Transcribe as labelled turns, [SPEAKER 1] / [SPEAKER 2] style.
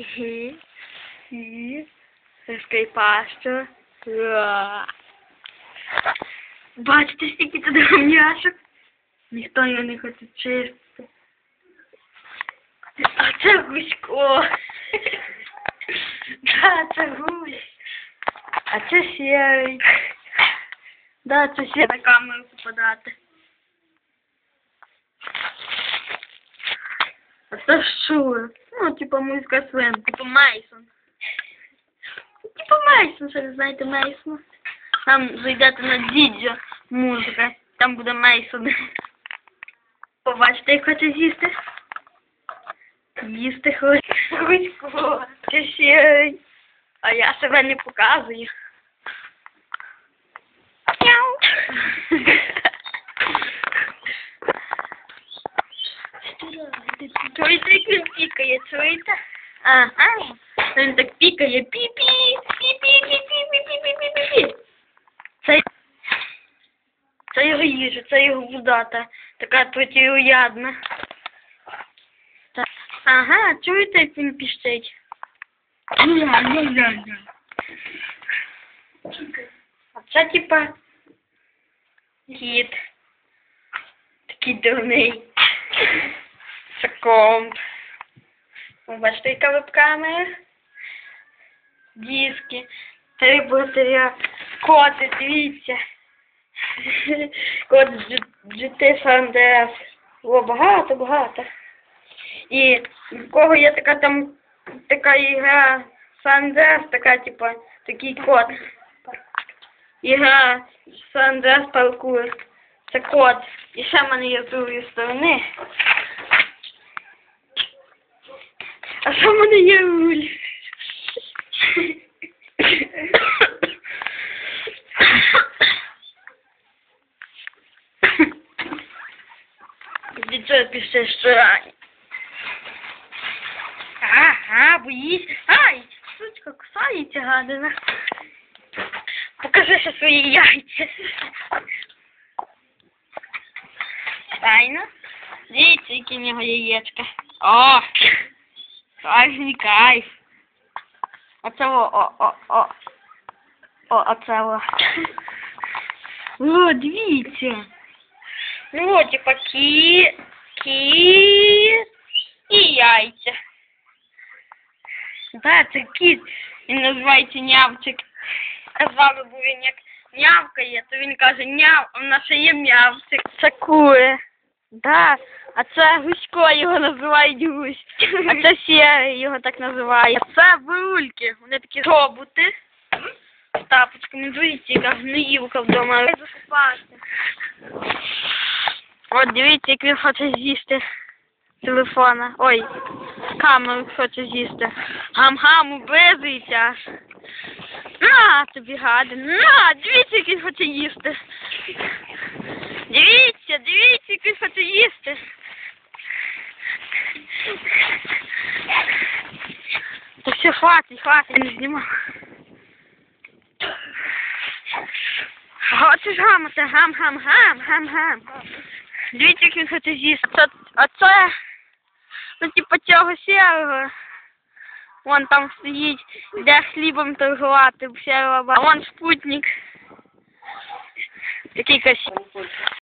[SPEAKER 1] І, і, скайпащо. Уа. Бачите, скільки туди м'яшок? Ніхто його не хоче чистити. А це гусько. Да, це гусь. А це сірий. Да, це сірий. На камеру попадати. А це що? Ну, типа музика свин. Типа Мейсон. Типа Мейсон, що ви знаєте Мейсона? Там зайдете на дідзьо музика. Там буде Мейсон. Побачите, як хоче з'їсти. Їсти хоче. Ще... А я себе не показую. Мяу. Чуєте, як він пікає, чуєте? Ага. Он так пікає. пи-пи. пі-пі, пі-пі, пі-пі, пі-пі, пі-пі. Це, його їжа, це його водата. така протиуядна. Та, ага, чуєте, як він піщить? Пикай. А це типа кіт. Такий дурний. Це бачите, яка веб-камера? Диски. Три богатиря. Коти, дивіться. Кот GT San. О, багато, багато. І в кого є така там така ігра Andreas, така, типа, такий кот. Ігра Andreas Parkour. Це кот. І ще в мене є з другої сторони. А що в мене є руль? Чого пишеш, що рані? Ага, боїсь. Ай, сучка, кусається гадина. Покажи ще свої яйця. Файно. Дивіться, які в нього яєчка. О! Кайфний кайф. Оце о, о, о, о. О, оце о. О, дивіться. Ну, типа, кі, кі і яйця. Да, це кіт. Він називається нявчик. Казали, бо він як нявкає, то він каже няв, а в нас є м'явчик. Це кури. Да. А це гусько його називають гусь. А це сірий його так називають. А це бурульки. Вони такі роботи. З тапочками. Дивіться, яка гноївка вдома. Засипати. От дивіться, як він хоче з'їсти телефона. Ой, камеру хоче з'їсти. Гам-гам, облизується аж. На тобі гадин. На, дивіться, як він хоче їсти. Дивіться, дивіться, як він хоче їсти. Та все, хватить, хватить, не знімав. Хочеш гамати, гам-гам-гам, гам-гам. Дивіться, як він хоче з'їсти. Це, а це, ну, типу, цього сірого. Вон там стоїть, де хлібом торгувати, сірого, а вон спутник. Такий красивий.